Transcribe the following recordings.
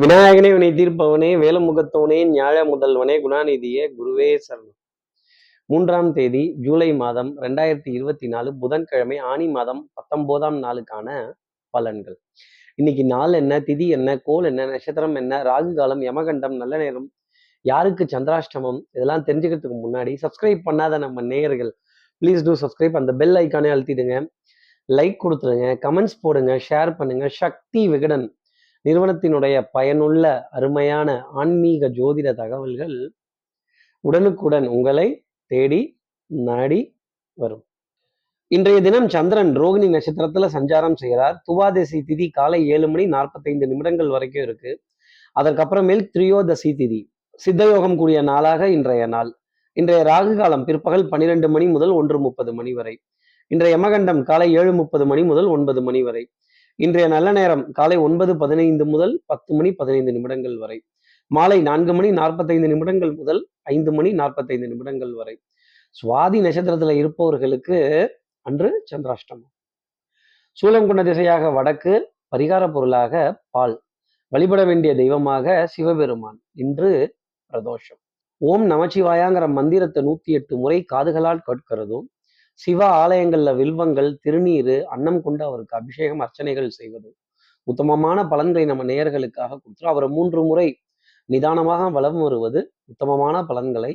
விநாயகனே வினை தீர்ப்பவனே வேலமுகத்தவனே ஞாழ முதல்வனே குணாநிதியே குருவே சரணம். மூன்றாம் தேதி ஜூலை மாதம் ரெண்டாயிரத்தி இருபத்தி நாலு புதன்கிழமை ஆணி மாதம் பத்தொன்பதாம் நாளுக்கான பலன்கள். இன்னைக்கு நாள் என்ன திதி என்ன கோல் என்ன நட்சத்திரம் என்ன ராகு காலம் யமகண்டம் நல்ல நேரம் யாருக்கு சந்திராஷ்டமம் இதெல்லாம் தெரிஞ்சுக்கிறதுக்கு முன்னாடி சப்ஸ்கிரைப் பண்ணாத நம்ம நேயர்கள் ப்ளீஸ் டூ சப்ஸ்கிரைப் அந்த பெல் ஐக்கானே அழுத்திடுங்க. லைக் கொடுத்துருங்க கமெண்ட்ஸ் போடுங்க ஷேர் பண்ணுங்க. சக்தி விகடன் நிறுவனத்தினுடைய பயனுள்ள அருமையான ஆன்மீக ஜோதிட தகவல்கள் உடனுக்குடன் உங்களை தேடி நாடி வரும். இன்றைய தினம் சந்திரன் ரோகிணி நட்சத்திரத்துல சஞ்சாரம் செய்கிறார். துவாதசி திதி காலை ஏழு மணி நாற்பத்தைந்து நிமிடங்கள் வரைக்கும் இருக்கு. அதற்கப்புறமேல் திரியோதசி திதி சித்தயோகம் கூடிய நாளாக இன்றைய நாள். இன்றைய ராகு காலம் பிற்பகல் பனிரெண்டு மணி முதல் ஒன்று முப்பது மணி வரை. இன்றைய யமகண்டம் காலை ஏழு முப்பது மணி முதல் ஒன்பது மணி வரை. இன்றைய நல்ல நேரம் காலை ஒன்பது பதினைந்து முதல் பத்து மணி பதினைந்து நிமிடங்கள் வரை. மாலை நான்கு மணி நாற்பத்தைந்து நிமிடங்கள் முதல் ஐந்து மணி நாற்பத்தைந்து நிமிடங்கள் வரை. சுவாதி நட்சத்திரத்துல இருப்பவர்களுக்கு அன்று சந்திராஷ்டமம். சூலம் கொண்ட திசையாக வடக்கு பரிகார பொருளாக பால். வழிபட வேண்டிய தெய்வமாக சிவபெருமான். இன்று பிரதோஷம். ஓம் நமச்சிவாயாங்கிற மந்திரத்தை நூத்தி எட்டு முறை காதுகளால் கேட்கிறதும் சிவ ஆலயங்கள்ல வில்வங்கள் திருநீர் அன்னம் கொண்டு அவருக்கு அபிஷேகம் அர்ச்சனைகள் செய்வது. உத்தமமான பலன்களை நம்ம நேயர்களுக்காக கொடுத்துரும் அவரை மூன்று முறை நிதானமாக வளம் வருவது உத்தமமான பலன்களை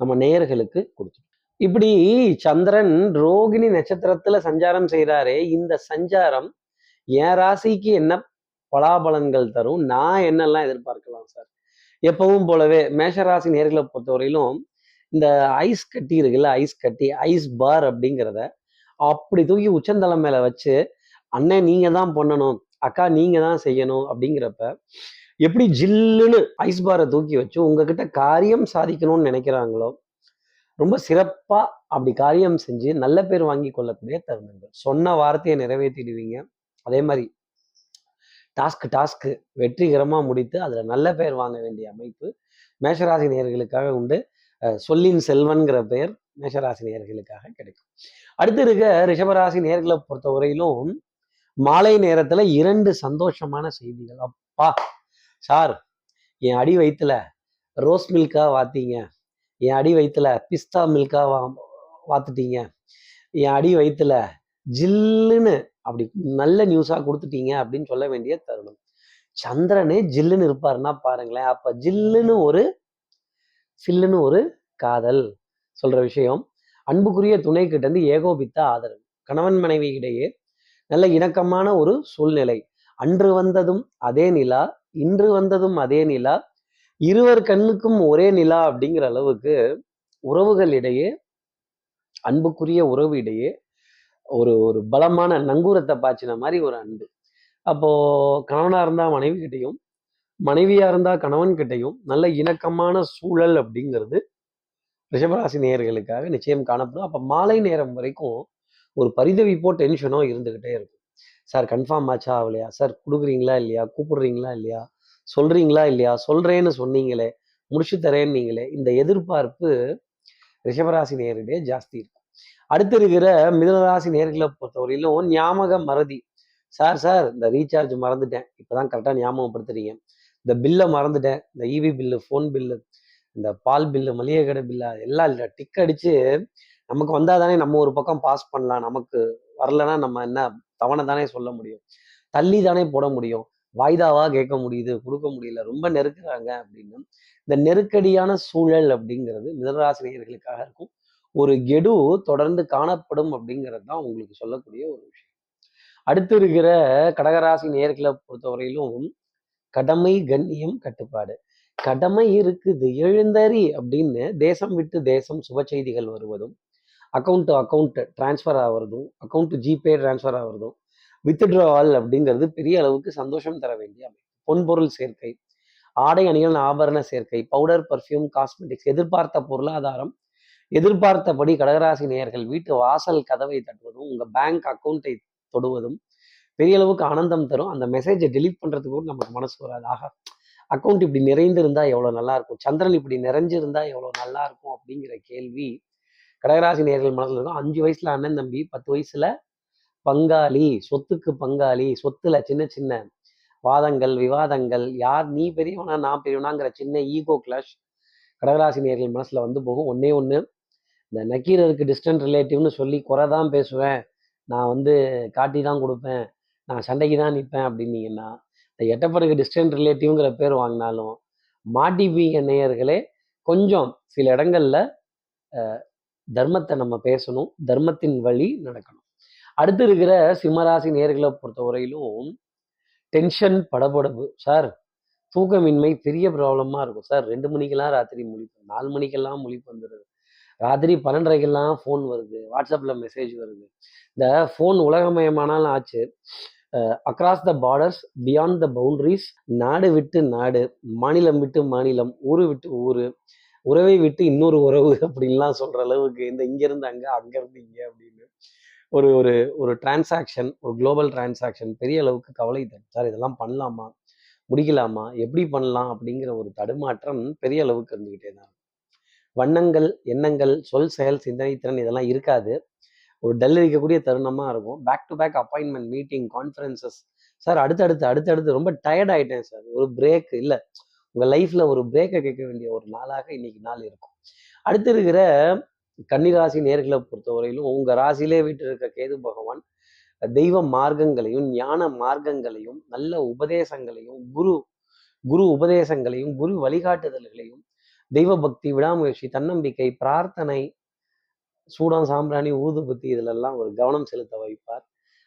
நம்ம நேயர்களுக்கு கொடுத்துரும் இப்படி சந்திரன் ரோகிணி நட்சத்திரத்துல சஞ்சாரம் செய்கிறாரே இந்த சஞ்சாரம் என் ராசிக்கு என்ன பலாபலன்கள் தரும்? நான் என்னெல்லாம் எதிர்பார்க்கலாம் சார்? எப்பவும் போலவே மேஷராசி நேர்களை பொறுத்தவரையிலும் இந்த ஐஸ் கட்டி இருக்குல்ல ஐஸ் கட்டி ஐஸ் பார் அப்படிங்கிறத அப்படி தூக்கி உச்சந்தலை மேல வச்சு அண்ணன் நீங்க தான் பண்ணணும். அக்கா நீங்க தான் செய்யணும். அப்படிங்கிறப்ப எப்படி ஜில்லுன்னு ஐஸ் பாரை தூக்கி வச்சு உங்ககிட்ட காரியம் சாதிக்கணும்னு நினைக்கிறாங்களோ ரொம்ப சிறப்பா அப்படி காரியம் செஞ்சு நல்ல பேர் வாங்கி கொள்ளக்கூடிய தருணங்கள். சொன்ன வார்த்தையை நிறைவேற்றிடுவீங்க. அதே மாதிரி டாஸ்க் டாஸ்க்கு வெற்றிகரமாக முடித்து அதில் நல்ல பேர் வாங்க வேண்டிய அமைப்பு மேஷராசி நேர்களுக்காக உண்டு. சொல்லின் செல்வன்கிற பெயர் மேஷராசி நேர்களுக்காக கிடைக்கும். அடுத்து இருக்க ரிஷபராசி நேர்களை பொறுத்தவரையிலும் மாலை நேரத்துல இரண்டு சந்தோஷமான செய்திகள். அப்பா சார் என் அடி வயிற்றுல ரோஸ் மில்கா வாத்தீங்க என் அடி வயிற்றுல பிஸ்தா மில்கா வா வாத்துட்டீங்க என் அடி வயிற்றுல ஜில்லுன்னு அப்படி நல்ல நியூஸாக கொடுத்துட்டீங்க அப்படின்னு சொல்ல வேண்டிய தருணம். சந்திரனே ஜில்லுன்னு இருப்பாருன்னா பாருங்களேன். அப்போ ஜில்லுன்னு ஒரு சில்லுன்னு ஒரு காதல் சொல்ற விஷயம். அன்புக்குரிய துணை கிட்ட இருந்து ஏகோபித்த ஆதரவு. கணவன் மனைவி இடையே நல்ல இணக்கமான ஒரு சூழ்நிலை. அன்று வந்ததும் அதே நிலா இன்று வந்ததும் அதே நிலா இருவர் கண்ணுக்கும் ஒரே நிலா அப்படிங்கிற அளவுக்கு உறவுகள் இடையே அன்புக்குரிய உறவு இடையே ஒரு ஒரு பலமான நங்கூரத்தை பாய்ச்சின மாதிரி ஒரு அன்பு. அப்போ கணவனா இருந்தா மனைவி கிட்டையும் மனைவியா இருந்தா கணவன் கிட்டையும் நல்ல இணக்கமான சூழல் அப்படிங்கிறது ரிஷபராசி நேயர்களுக்காக நிச்சயம் காணப்படும். அப்ப மாலை நேரம் வரைக்கும் ஒரு பரிதவிப்போ டென்ஷனோ இருந்துகிட்டே இருக்கும். சார் கன்ஃபார்ம் ஆச்சா ஆகலையா சார் கொடுக்குறீங்களா இல்லையா? கூப்பிடுறீங்களா இல்லையா? சொல்றீங்களா இல்லையா? சொல்றேன்னு சொன்னீங்களே முடிச்சு தரேன்னு நீங்களே. இந்த எதிர்பார்ப்பு ரிஷபராசி நேரிடையே ஜாஸ்தி இருக்கும். அடுத்து இருக்கிற மிதனராசி நேர்களை பொறுத்தவரையிலும் ஞாபக மறதி. சார் சார் இந்த ரீசார்ஜ் மறந்துட்டேன். இப்பதான் கரெக்டாக ஞாபகப்படுத்துறீங்க. இந்த பில்லை மறந்துட்டேன். இந்த இவி பில்லு ஃபோன் பில்லு இந்த பால் பில்லு மளிகை கடை பில்லு எல்லாம் இல்லை. டிக் அடிச்சு நமக்கு வந்தால் தானே நம்ம ஒரு பக்கம் பாஸ் பண்ணலாம். நமக்கு வரலன்னா நம்ம என்ன தவணை தானே சொல்ல முடியும். தள்ளி தானே போட முடியும். வாய்தாவா கேட்க முடியுது கொடுக்க முடியல ரொம்ப நெருக்கிறாங்க அப்படின்னு. இந்த நெருக்கடியான சூழல் அப்படிங்கிறது மிதராசிரியர்களுக்காக இருக்கும். ஒரு கெடு தொடர்ந்து காணப்படும் அப்படிங்கிறது தான் உங்களுக்கு சொல்லக்கூடிய ஒரு விஷயம். அடுத்து இருக்கிற கடகராசி நேர்களை பொறுத்தவரையிலும் கடமை கண்ணியம் கட்டுப்பாடு. கடமை இருக்குது எழுந்தறி அப்படின்னு தேசம் விட்டு தேசம் சுப செய்திகள் வருவதும் அக்கௌண்ட் டு அக்கௌண்ட் டிரான்ஸ்ஃபர் ஆகிறதும் அக்கௌண்ட் டு ஜிபே டிரான்ஸ்ஃபர் ஆகிறதும் வித்ட்ராவல் அப்படிங்கிறது பெரிய அளவுக்கு சந்தோஷம் தர வேண்டிய அமைப்பு. பொன்பொருள் சேர்க்கை ஆடை அணிகள் ஆபரண சேர்க்கை பவுடர் பர்ஃப்யூம் காஸ்மெட்டிக்ஸ் எதிர்பார்த்த பொருளாதாரம் எதிர்பார்த்தபடி கடகராசி நேயர்கள் வீட்டு வாசல் கதவை தட்டுவதும் உங்க பேங்க் அக்கௌண்ட்டை தொடுவதும் பெரிய அளவுக்கு ஆனந்தம் தரும். அந்த மெசேஜை டெலீட் பண்ணுறதுக்கு கூட நமக்கு மனசு வராது. ஆகா அக்கௌண்ட் இப்படி நிறைந்திருந்தா எவ்வளோ நல்லா இருக்கும் சந்திரன் இப்படி நிறைஞ்சிருந்தா எவ்வளோ நல்லா இருக்கும் அப்படிங்கிற கேள்வி கடகராசி நேர்கள் மனசில் இருக்கும். அஞ்சு வயசுல அண்ணன் தம்பி பத்து வயசுல பங்காளி சொத்துக்கு பங்காளி சொத்துல சின்ன சின்ன வாதங்கள் விவாதங்கள் யார் நீ பெரியவனா நான் பெரியவனாங்கிற சின்ன ஈகோ கிளாஷ் கடகராசி நேர்கள் மனசில் வந்து போகும். ஒன்னே ஒன்று இந்த நக்கீரருக்கு டிஸ்டன்ட் ரிலேட்டிவ்னு சொல்லி குறை தான் பேசுவேன். நான் வந்து காட்டி தான் கொடுப்பேன். நான் சண்டைக்கு தான் நிற்பேன் அப்படின்னீங்கன்னா இந்த எட்டப்பருக்கு டிஸ்டன்ட் ரிலேட்டிவ்ங்கிற பேர் வாங்கினாலும் மாட்டிப்பீங்க நேயர்களே கொஞ்சம் சில இடங்கள்ல தர்மத்தை நம்ம பேசணும் தர்மத்தின் வழி நடக்கணும். அடுத்து இருக்கிற சிம்மராசி நேர்களை பொறுத்தவரையிலும் டென்ஷன் படபடப்பு சார் தூக்கமின்மை பெரிய ப்ராப்ளமாக இருக்கும். சார் ரெண்டு மணிக்கெல்லாம் ராத்திரி முழிப்பு நாலு மணிக்கெல்லாம் முழிப்பு வந்துடுது ராத்திரி பன்னெண்டரைக்கெல்லாம் ஃபோன் வருது வாட்ஸ்அப்பில் மெசேஜ் வருது. இந்த ஃபோன் உலகமயமானாலும் ஆச்சு. Across the borders beyond the boundaries நாடு விட்டு நாடு மாநிலம் விட்டு மாநிலம் ஊர் விட்டு ஊர் உறவை விட்டு இன்னொரு உறவு அப்படின்லாம் சொல்கிற அளவுக்கு இந்த இங்கேருந்து அங்கே அங்கேருந்து இங்கே அப்படின்னு ஒரு ஒரு ஒரு டிரான்சாக்ஷன் ஒரு குளோபல் டிரான்சாக்ஷன் பெரிய அளவுக்கு கவலை தரும். சார் இதெல்லாம் பண்ணலாமா? முடிக்கலாமா? எப்படி பண்ணலாம்? அப்படிங்கிற ஒரு தடுமாற்றம் பெரிய அளவுக்கு இருந்துக்கிட்டே தான் வண்ணங்கள் எண்ணங்கள் சொல் செயல் சிந்தனை திறன் இதெல்லாம் இருக்காது. ஒரு டல் இருக்கக்கூடிய தருணமாக இருக்கும். Back to back appointment meeting conferences sir அடுத்தடுத்து அடுத்தடுத்து ரொம்ப டயர்ட் ஆகிட்டேன் சார் ஒரு பிரேக் இல்லை. உங்கள் லைஃப்பில் ஒரு பிரேக்கை கேட்க வேண்டிய ஒரு நாளாக இன்னைக்கு நாள் இருக்கும். அடுத்து இருக்கிற கன்னிராசி நேர்களை பொறுத்தவரையிலும் உங்கள் ராசியிலே வீட்டு இருக்க கேது பகவான் தெய்வ மார்க்கங்களையும் ஞான மார்க்கங்களையும் நல்ல உபதேசங்களையும் குரு குரு உபதேசங்களையும் குரு வழிகாட்டுதல்களையும் தெய்வ பக்தி விடாமுயற்சி தன்னம்பிக்கை பிரார்த்தனை சூடம் சாம்பிராணி ஊதுபத்தி இதிலெல்லாம் ஒரு கவனம் செலுத்த வைப்பார்.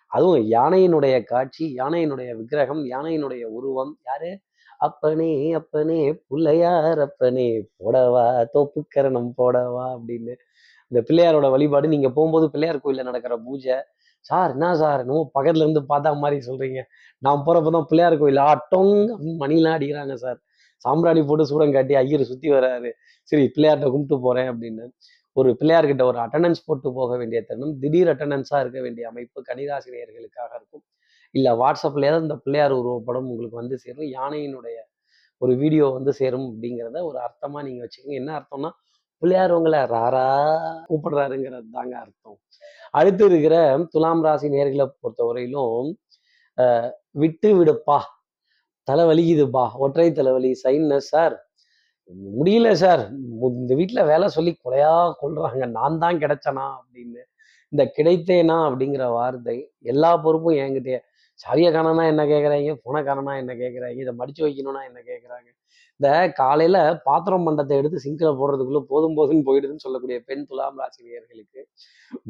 அதுவும் யானையினுடைய காட்சி யானையினுடைய விக்கிரகம் யானையினுடைய உருவம். யாரு? அப்பனே அப்பனே பிள்ளையார் அப்பனே போடவா தோப்புக்கரணம் போடவா அப்படின்னு. இந்த பிள்ளையாரோட வழிபாடு நீங்க போகும்போது பிள்ளையார் கோயில்ல நடக்கிற பூஜை. சார் என்ன சார்? இன்னும் பக்கத்துல இருந்து பார்த்தா மாதிரி சொல்றீங்க. நான் போறப்பதான் பிள்ளையார் கோயில் ஆட்டோங் மணிலாம் அடிக்கிறாங்க சார். சாம்பிராணி போட்டு சூடம் காட்டி ஐயர் சுத்தி வராரு சரி பிள்ளையார்கிட்ட கும்பிட்டு போறேன் அப்படின்னு. ஒரு பிள்ளையார்கிட்ட ஒரு அட்டண்டன்ஸ் போட்டு போக வேண்டிய தருணம் திடீர் அட்டண்டன்ஸாக இருக்க வேண்டிய அமைப்பு கனிராசினியர்களுக்காக இருக்கும். இல்லை வாட்ஸ்அப்லேயாவது இந்த பிள்ளையார் உருவப்படம் உங்களுக்கு வந்து சேரும் யானையினுடைய ஒரு வீடியோ வந்து சேரும் அப்படிங்கிறத ஒரு அர்த்தமாக நீங்கள் வச்சுக்கோங்க. என்ன அர்த்தம்னா பிள்ளையார் உங்களை ராரா கூப்பிடுறாருங்கிறது தாங்க அர்த்தம். அடுத்து இருக்கிற துலாம் ராசி நேர்களை பொறுத்தவரையிலும் விட்டு விடுப்பா தலை வலிக்குதுப்பா ஒற்றை தலைவலி சைன்னஸ் சார் முடியல சார். இந்த வீட்டில் வேலை சொல்லி கொலையா கொள்றாங்க நான் தான் கிடைச்சனா அப்படின்னு. இந்த கிடைத்தேனா அப்படிங்கிற வார்த்தை எல்லா பொறுப்பும் என்கிட்டயே. சாவியை காணனா என்ன கேட்குறாங்க புனை காணனா என்ன கேட்குறாங்க இதை மடிச்சு வைக்கணும்னா என்ன கேட்குறாங்க இந்த காலையில பாத்திரம் மண்டத்தை எடுத்து சிங்கில் போடுறதுக்குள்ள போதும் போதுன்னு போயிடுதுன்னு சொல்லக்கூடிய பெண் துலாம் ராசினியர்களுக்கு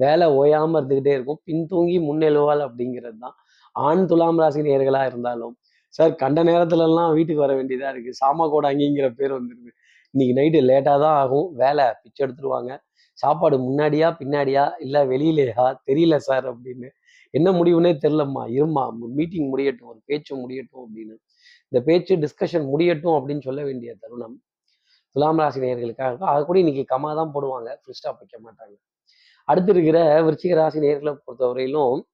வேலை ஓயாம இருந்துகிட்டே இருக்கும். பின்தூங்கி முன்னெழுவாள் அப்படிங்கிறது தான் ஆண் துலாம் ராசினியர்களா இருந்தாலும் சார் கண்ட நேரத்துலலாம் வீட்டுக்கு வர வேண்டியதா இருக்கு. சாமா கோடாங்கிங்கிற பேர் வந்துருது. இன்னைக்கு நைட்டு லேட்டா தான் ஆகும். வேலை பிச்சை எடுத்துருவாங்க சாப்பாடு முன்னாடியா பின்னாடியா இல்லை வெளியிலேயா? தெரியல சார் அப்படின்னு. என்ன முடிவுனே தெரிலம்மா இருமா மீட்டிங் முடியட்டும் ஒரு பேச்சு முடியட்டும் அப்படின்னு. இந்த பேச்சு டிஸ்கஷன் முடியட்டும் அப்படின்னு சொல்ல வேண்டிய தருணம். துலாம் ராசி நேர்களுக்காக அது கூட இன்னைக்கு கமா தான் போடுவாங்க. ஃபுல் ஸ்டாப் வைக்க மாட்டாங்க. அடுத்து இருக்கிற விருச்சிக ராசி நேர்களை பொறுத்தவரையிலும்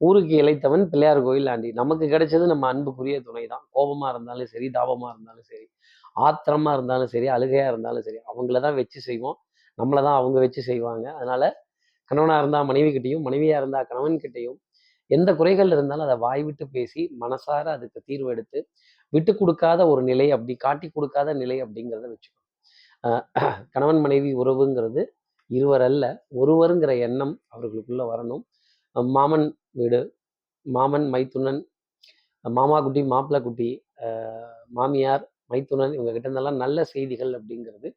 ஊருக்கு இழைத்தவன் பிள்ளையார் கோயில் ஆண்டி. நமக்கு கிடைச்சது நம்ம அன்புக்குரிய துணை தான். கோபமாக இருந்தாலும் சரி தாபமாக இருந்தாலும் சரி ஆத்திரமா இருந்தாலும் சரி அழுகையாக இருந்தாலும் சரி அவங்கள தான் வச்சு செய்வோம். நம்மளை தான் அவங்க வச்சு செய்வாங்க. அதனால கணவனாக இருந்தால் மனைவி கிட்டையும் மனைவியாக இருந்தால் கணவன்கிட்டையும் எந்த குறைகள் இருந்தாலும் அதை வாய் விட்டு பேசி மனசார அதுக்கு தீர்வு எடுத்து விட்டு கொடுக்காத ஒரு நிலை அப்படி காட்டி கொடுக்காத நிலை அப்படிங்கிறத வச்சுக்கணும். கணவன் மனைவி உறவுங்கிறது இருவர் அல்ல ஒருவருங்கிற எண்ணம் அவர்களுக்குள்ள வரணும். மாமன் வீடு. மாமன் மைத்துனன் மாமா குட்டி மாப்பிள்ள குட்டி மாமியார் மைத்துனன் இவங்க கிட்ட இருந்தெல்லாம் நல்ல செய்திகள் அப்படிங்கிறது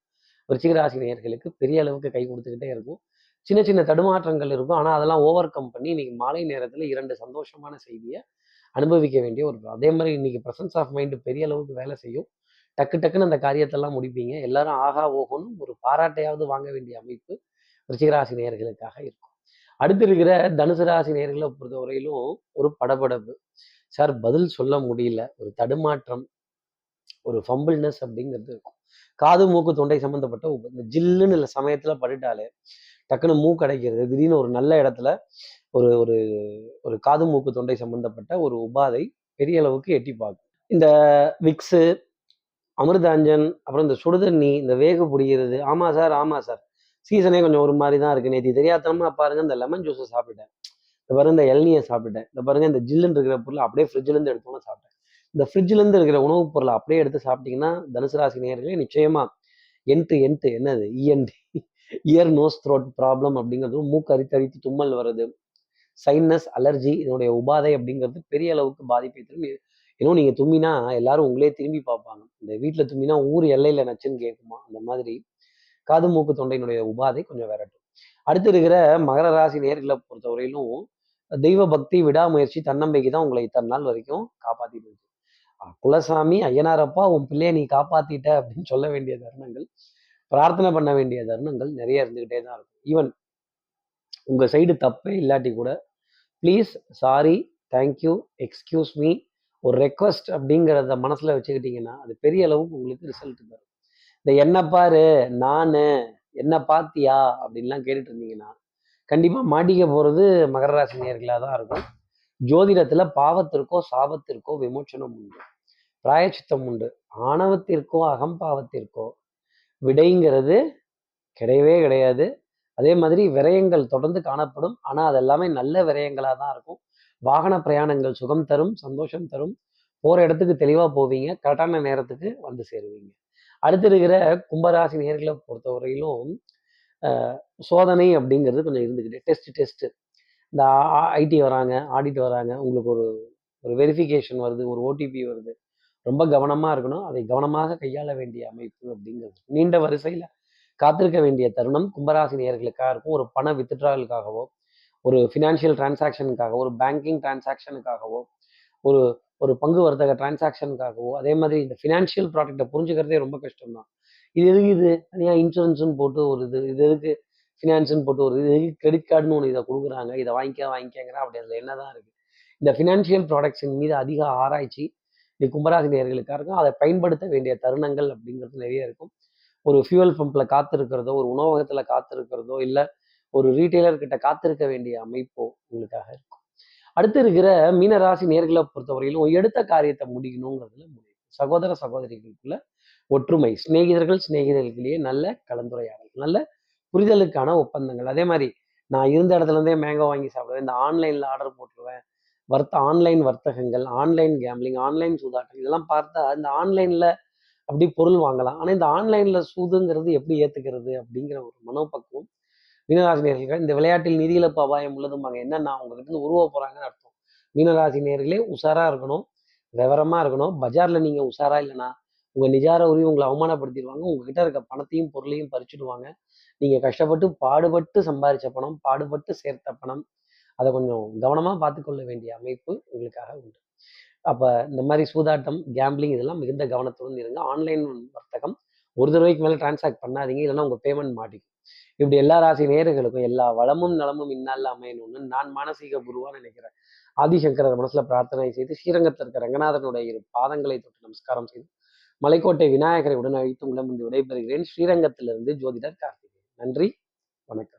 விருச்சிகராசி நேயர்களுக்கு பெரிய அளவுக்கு கை கொடுத்துக்கிட்டே இருக்கும். சின்ன சின்ன தடுமாற்றங்கள் இருக்கும். ஆனால் அதெல்லாம் ஓவர் கம் பண்ணி இன்னைக்கு மாலை நேரத்தில் இரண்டு சந்தோஷமான செய்தியை அனுபவிக்க வேண்டிய ஒரு அதே மாதிரி இன்னைக்கு ப்ரெசன்ஸ் ஆஃப் மைண்டு பெரிய அளவுக்கு வேலை செய்யும். டக்கு டக்குன்னு அந்த காரியத்தெல்லாம் முடிப்பீங்க. எல்லாரும் ஆகா ஓகணும் ஒரு பாராட்டையாவது வாங்க வேண்டிய அமைப்பு ரிச்சிகராசி நேயர்களுக்காக இருக்கும். அடுத்து இருக்கிற தனுசு ராசி நேர்களை பொறுத்தவரையிலும் ஒரு படபடப்பு. சார் பதில் சொல்ல முடியல. ஒரு தடுமாற்றம் ஒரு ஃபம்பிள்னஸ் அப்படிங்கிறது இருக்கும். காது மூக்கு தொண்டை சம்மந்தப்பட்ட இந்த ஜில்லுன்னு இல்லை சமயத்துல பட்டுட்டாலே டக்குன்னு மூக்கு அடைக்கிறது திடீர்னு ஒரு நல்ல இடத்துல ஒரு ஒரு ஒரு காது மூக்கு தொண்டை சம்பந்தப்பட்ட ஒரு உபாதை பெரிய அளவுக்கு எட்டி பார்க்கும். இந்த விக்ஸு அமிர்தாஞ்சன் அப்புறம் இந்த சுடுதண்ணி இந்த வேகு பிடிக்கிறது ஆமாம் சார் ஆமாம் சார். சீசனே கொஞ்சம் ஒரு மாதிரி தான் இருக்குது நேற்று தெரியாதனமா பாருங்க இந்த லெமன் ஜூஸை சாப்பிட்டேன். இந்த பாருங்க இந்த இளநியை சாப்பிட்டேன். இந்த பாருங்க இந்த ஜில்லுன்னு இருக்கிற பொருள் அப்படியே ஃப்ரிட்ஜ்லேருந்து எடுத்தோன்னு சாப்பிட்டேன். இந்த ஃப்ரிட்ஜ்ல இருந்து இருக்கிற உணவுப் பொருளை அப்படியே எடுத்து சாப்பிட்டீங்கன்னா தனுசு ராசி நேர்களே நிச்சயமா என்ட்டு என்ட்டு என்னது? ENT ear nose throat problem அப்படிங்கிறது மூக்கு அரித்து அரித்து தும்மல் வருது சைனஸ் அலர்ஜி இதனுடைய உபாதை அப்படிங்கிறது பெரிய அளவுக்கு பாதிப்பை திரும்பி ஏன்னா நீங்கள் நீங்க தும்மினா எல்லாரும் உங்களே திரும்பி பார்ப்பாங்க. இந்த வீட்ல தும்மினா ஊர் எல்லையில நச்சுன்னு கேட்குமா அந்த மாதிரி காது மூக்கு தொண்டையினுடைய உபாதை கொஞ்சம் விரட்டும். அடுத்து இருக்கிற மகர ராசி நேர்களை பொறுத்தவரையிலும் தெய்வ பக்தி விடாமுயற்சி தன்னம்பிக்கை தான் உங்களை இத்தனை நாள் வரைக்கும் காப்பாத்திட்டு இருக்கு. குலசாமி ஐயனாரப்பா உன் பிள்ளைய நீ காப்பாத்திட்ட அப்படின்னு சொல்ல வேண்டிய தருணங்கள் பிரார்த்தனை பண்ண வேண்டிய தருணங்கள் நிறைய இருந்துகிட்டே தான் இருக்கும். ஈவன் உங்க சைடு தப்பே இல்லாட்டி கூட please sorry thank you excuse me ஒரு ரெக்வஸ்ட் அப்படிங்கிறத மனசுல வச்சுக்கிட்டீங்கன்னா அது பெரிய அளவுக்கு உங்களுக்கு ரிசல்ட் தரும். இந்த என்ன பாரு நானு என்ன பாத்தியா? அப்படின்லாம் கேட்டுட்டு இருந்தீங்கன்னா கண்டிப்பாக மாட்டிக்க போகிறது மகர ராசி நேர்களாக தான் இருக்கும். ஜோதிடத்துல பாவத்திற்கோ சாபத்திற்கோ விமோச்சனம் உண்டு. பிராயச்சித்தம் உண்டு. ஆணவத்திற்கோ அகம்பாவத்திற்கோ விடைங்கிறது கிடையவே கிடையாது. அதே மாதிரி விரயங்கள் தொடர்ந்து காணப்படும். ஆனால் அது எல்லாமே நல்ல விரயங்களா தான் இருக்கும். வாகன பிரயாணங்கள் சுகம் தரும் சந்தோஷம் தரும். போகிற இடத்துக்கு தெளிவாக போவீங்க. கரெக்டான நேரத்துக்கு வந்து சேருவீங்க. அடுத்து இருக்கிற கும்பராசி நேர்களை பொறுத்தவரையிலும் சோதனை அப்படிங்கிறது கொஞ்சம் இருந்துக்கிட்டு டெஸ்ட் டெஸ்ட் இந்த ஐடி வராங்க ஆடிட் வராங்க உங்களுக்கு ஒரு ஒரு வெரிஃபிகேஷன் வருது ஒரு ஓடிபி வருது. ரொம்ப கவனமாக இருக்கணும். அதை கவனமாக கையாள வேண்டிய அமைப்பு அப்படிங்கிறது. நீண்ட வரிசையில் காத்திருக்க வேண்டிய தருணம் கும்பராசி நேர்களுக்காக இருக்கும். ஒரு பண வித்ட்ராலுக்காகவோ ஒரு ஃபினான்ஷியல் டிரான்சாக்ஷனுக்காகவோ ஒரு பேங்கிங் டிரான்சாக்ஷனுக்காகவோ ஒரு ஒரு பங்கு வர்த்தக டிரான்சாக்ஷனுக்காகவோ அதே மாதிரி இந்த ஃபினான்ஷியல் ப்ராடக்ட்டை புரிஞ்சுக்கிறதே ரொம்ப கஷ்டம் தான் இது எதுக்கு இது? தனியாக இன்சூரன்ஸ்னு போட்டு ஒரு இது இது எதுக்கு ஃபினான்ஸ்னு போட்டு ஒரு இது எதுக்கு கிரெடிட் கார்டுன்னு ஒன்று இதை கொடுக்குறாங்க இதை வாங்கிக்க வாங்கிக்கங்கிற அப்படி அதில் என்னதான் இருக்கு? இந்த ஃபினான்ஷியல் ப்ராடக்ட்ஸின் மீது அதிக ஆராய்ச்சி இது கும்பராசி நேர்களுக்காக இருக்கும். அதை பயன்படுத்த வேண்டிய தருணங்கள் அப்படிங்கிறது நிறைய இருக்கும். ஒரு ஃபியூவல் பம்பில் காத்திருக்கிறதோ ஒரு உணவகத்தில் காத்திருக்கிறதோ இல்லை ஒரு ரீட்டைலர்கிட்ட காத்திருக்க வேண்டிய அமைப்போ உங்களுக்காக இருக்கும். அடுத்து இருக்கிற மீனராசி நேர்களை பொறுத்தவரையிலும் எடுத்த காரியத்தை முடிக்கணுங்கிறதுல முடியும் சகோதர சகோதரிகளுக்குள்ள ஒற்றுமை சிநேகிதர்கள் சிநேகிதர்களுக்கிலேயே நல்ல கலந்துரையாடல் நல்ல புரிதலுக்கான ஒப்பந்தங்கள். அதே மாதிரி நான் இருந்த இடத்துல இருந்தே மேங்கோ வாங்கி சாப்பிடுவேன் இந்த ஆன்லைன்ல ஆர்டர் போட்டுருவேன் வர்த்த ஆன்லைன் வர்த்தகங்கள் ஆன்லைன் கேம்லிங் ஆன்லைன் சூதாட்டம் இதெல்லாம் பார்த்தா இந்த ஆன்லைன்ல அப்படி பொருள் வாங்கலாம். ஆனால் இந்த ஆன்லைன்ல சூதுங்கிறது எப்படி ஏத்துக்கிறது அப்படிங்கிற ஒரு மனோபக்குவம் மீனராசினியர்கள் இந்த விளையாட்டில் நிதி இழப்பு அபாயம் உள்ளதும்பாங்க. என்னன்னா உங்ககிட்ட இருந்து உருவ போறாங்கன்னு அர்த்தம். மீனராசினியர்களே உஷாரா இருக்கணும். விவரமா இருக்கணும். பஜார்ல நீங்க உஷாரா இல்லைன்னா உங்க நிஜார உருவி உங்களை அவமானப்படுத்திடுவாங்க. உங்ககிட்ட இருக்க பணத்தையும் பொருளையும் பறிச்சுடுவாங்க. நீங்க கஷ்டப்பட்டு பாடுபட்டு சம்பாதிச்ச பணம் பாடுபட்டு சேர்த்த பணம் அதை கொஞ்சம் கவனமா பார்த்துக்கொள்ள வேண்டிய அமைப்பு உங்களுக்காக உண்டு. அப்ப இந்த மாதிரி சூதாட்டம் கேம்பிளிங் இதெல்லாம் மிகுந்த கவனத்துடன் இருங்க. ஆன்லைன் வர்த்தகம் ஒரு தடவைக்கு மேல டிரான்சாக்ட் பண்ணாதீங்க. இல்லைன்னா உங்க பேமெண்ட் மாட்டிக்கும். இப்படி எல்லா ராசி நேர்களுக்கும் எல்லா வளமும் நலமும் இந்நாளில் அமையணும்னு நான் மானசீக குருவா நினைக்கிறேன். ஆதிசங்கரர் மனசுல பிரார்த்தனை செய்து ஸ்ரீரங்கத்தில் இருக்க ரங்கநாதனுடைய இரு பாதங்களை தொட்டு நமஸ்காரம் செய்து மலைக்கோட்டை விநாயகரை உடன் அழைத்து உடம்பு விடைபெறுகிறேன். ஸ்ரீரங்கத்திலிருந்து ஜோதிடர் கார்த்திகேயன். நன்றி வணக்கம்.